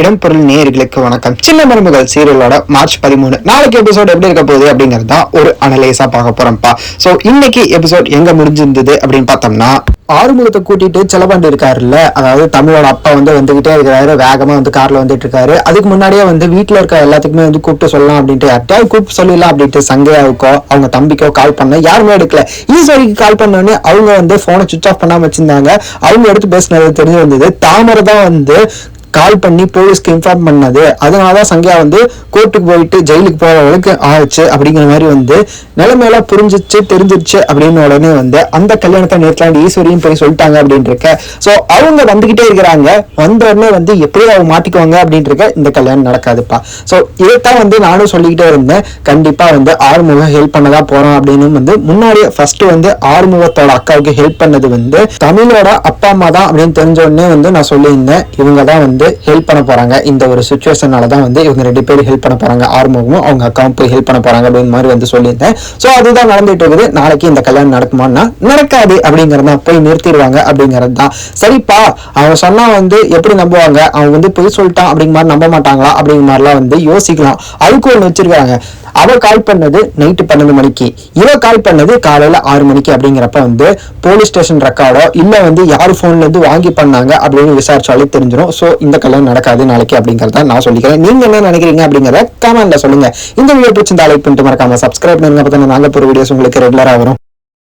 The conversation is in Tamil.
இடம்பொருள் நேயர்களுக்கு வணக்கம். சின்ன மருமகள் சீரியலோட மார்ச் பதிமூணு. நாளைக்கு எபிசோட் எப்படி இருக்க போகுது அப்படிங்கிறது தான் ஒரு அனலைஸா பார்க்க போறோம்ப்பா. ஸோ இன்னைக்கு எபிசோட் எங்க முடிஞ்சிருந்தது அப்படின்னு பார்த்தோம்னா ஆறுமுகத்தை கூட்டிட்டு செலவாண்டு இருக்காருல்ல அதாவது தமிழோட அப்பா வந்து வந்துகிட்டே இருக்கிறாரு வேகமா வந்து கார்ல வந்துட்டு இருக்காரு. அதுக்கு முன்னாடியே வந்து வீட்டுல இருக்க எல்லாத்துக்குமே வந்து கூப்பிட்டு சொல்லலாம் அப்படின்ட்டு யார்ட்டையாவது கூப்பிட்டு சொல்லலாம் அப்படின்ட்டு சங்கையாவுக்கோ அவங்க தம்பிக்கோ கால் பண்ண யாருமே எடுக்கல. ஈஸ்வரிக்கு கால் பண்ணோடனே அவங்க வந்து போனை சுவிச் ஆஃப் பண்ணாம வச்சிருந்தாங்க. அவங்க எடுத்து பேசினது தெரிஞ்சு வந்தது. தாமரை தான் வந்து கால் பண்ணி போலீஸ்க்கு இன்ஃபார்ம் பண்ணது. அதனாலதான் சங்கையா வந்து கோர்ட்டுக்கு போயிட்டு ஜெயிலுக்கு போகிற அளவுக்கு ஆச்சு அப்படிங்கிற மாதிரி வந்து நிலைமையெல்லாம் புரிஞ்சிச்சு தெரிஞ்சிருச்சு அப்படின்னு உடனே வந்து அந்த கல்யாணத்தை நேற்று ஈஸ்வரியும் போய் சொல்லிட்டாங்க அப்படின்னு இருக்க ஸோ அவங்க வந்துகிட்டே இருக்கிறாங்க. வந்த உடனே வந்து எப்படியும் அவங்க மாட்டிக்குவாங்க அப்படின்னு இருக்க இந்த கல்யாணம் நடக்காதுப்பா. ஸோ இதைத்தான் வந்து நானும் சொல்லிக்கிட்டே இருந்தேன். கண்டிப்பாக வந்து ஆறுமுகம் ஹெல்ப் பண்ண தான் போகிறோம் அப்படின்னு வந்து முன்னாடியே ஃபர்ஸ்ட் வந்து ஆறுமுகத்தோட அக்காவுக்கு ஹெல்ப் பண்ணது வந்து தமிழோட அப்பா அம்மா தான் அப்படின்னு தெரிஞ்ச உடனே வந்து நான் சொல்லியிருந்தேன். இவங்க தான் வந்து ஹெல்ப் பண்ண போறாங்க. இந்த ஒரு சுச்சுவேஷனால தான் வந்து இவங்க ரெண்டு பேரும் ஹெல்ப் பண்ண போறாங்க. ஆறுமுகமும் அவங்க அக்காவும் போய் ஹெல்ப் பண்ண போறாங்க அப்படின்னு மாதிரி வந்து சொல்லியிருந்தேன். ஸோ அதுதான் நடந்துட்டு இருக்குது. நாளைக்கு இந்த கல்யாணம் நடக்குமான்னா நடக்காது அப்படிங்கிறத போய் நிறுத்திடுவாங்க அப்படிங்கிறது தான் சரிப்பா அவன் சொன்னா வந்து எப்படி நம்புவாங்க? அவன் வந்து பொய் சொல்லிட்டான் அப்படிங்கிற மாதிரி நம்ப மாட்டாங்களா? அப்படிங்கிற மாதிரிலாம் வந்து யோசிக்கலாம். அதுக்கு ஒன்று வச்சிருக்காங்க. அவ கால் பண்ணது நைட்டு பன்னெண்டு மணிக்கு. இவ கால் பண்ணது காலையில ஆறு மணிக்கு அப்படிங்கிறப்ப வந்து போலீஸ் ஸ்டேஷன் ரெக்கார்டோ இல்லை வந்து யார் ஃபோன்ல இருந்து வாங்கி பண்ணாங்க அப்படின்னு விசாரிச்சாலே தெரிஞ்சிடும் ஸோ இந்த கல்யாணம் நடக்காது நாளைக்கு அப்படிங்கறத நான் சொல்லிக்கிறேன். நீங்க என்ன நினைக்கிறீங்க அப்படிங்கறத கமெண்ட்ல சொல்லுங்க. இந்த வீடியோ பிடிச்சிருந்தா லைக் பண்ணிட்டு மறக்காம சப்ஸ்கிரைப் பண்ணுங்க. அப்பதான் நாங்கள் ஒரு வீடியோஸ் உங்களுக்கு ரெகுலரா வரும்.